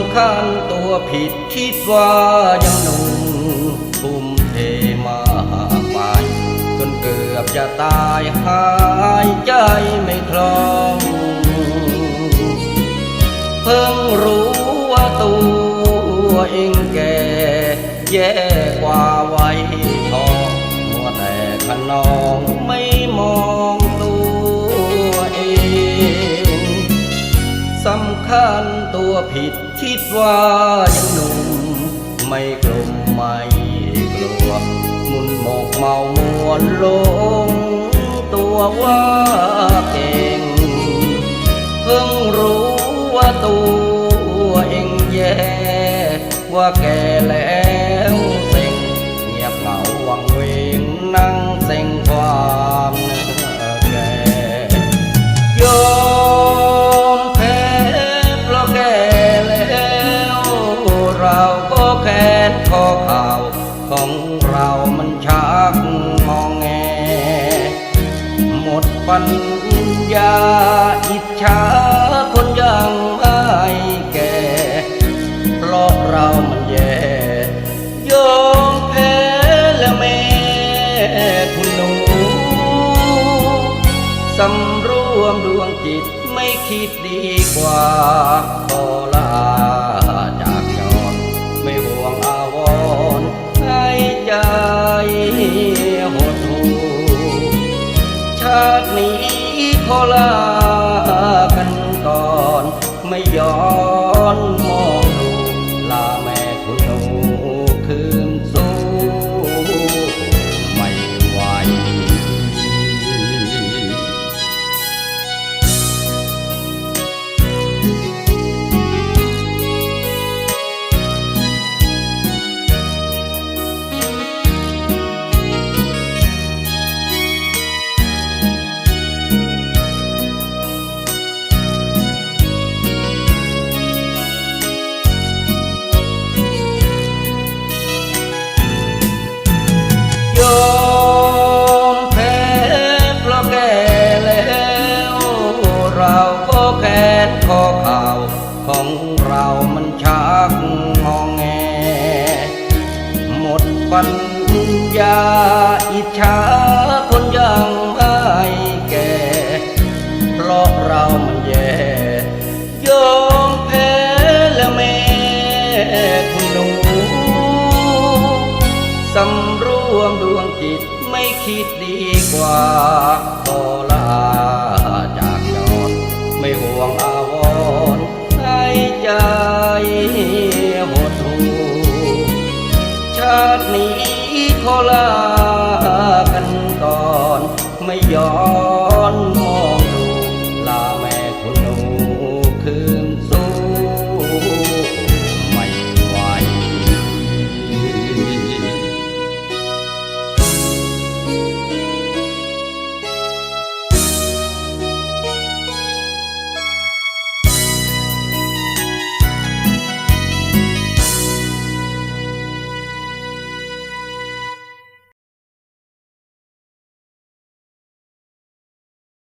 ำคัญตัวผิดคิดว่ายังหนุ่มทุ่มเทมากไปจนเกือบจะตายหายใจไม่คล่อง เพิ่งรู้ว่าตัวเองแก่แย่กว่าไวัยทองมัวแต่ขนองไม่มอง คัญตัวผิดคิดว่ายังหนุ่ม ไม่กลุ่มไม่กลัว มุนหมกเมามวนลง ตัวว่าเก่ง เพิ่งรู้ว่าตัวเองแย่ว่าแก่แล้ว เรามันชักงองแง หมดปัญญาอิจฉาคนยังไม่แก่เพราะเรามันแย่ยอมแพ้แล้วแม่คุณหนูสำรวมดวงจิตไม่คิดดีกว่าขอลา ขอ ปัญญาอิจฉาคนยังไม่แก่ เพราะเรามันแย่ยอมแพ้และแม่คุณหนูสำรวมดวงจิตไม่คิดดีกว่าขอลาาตินี้ขอลากันก่อนไม่ยอม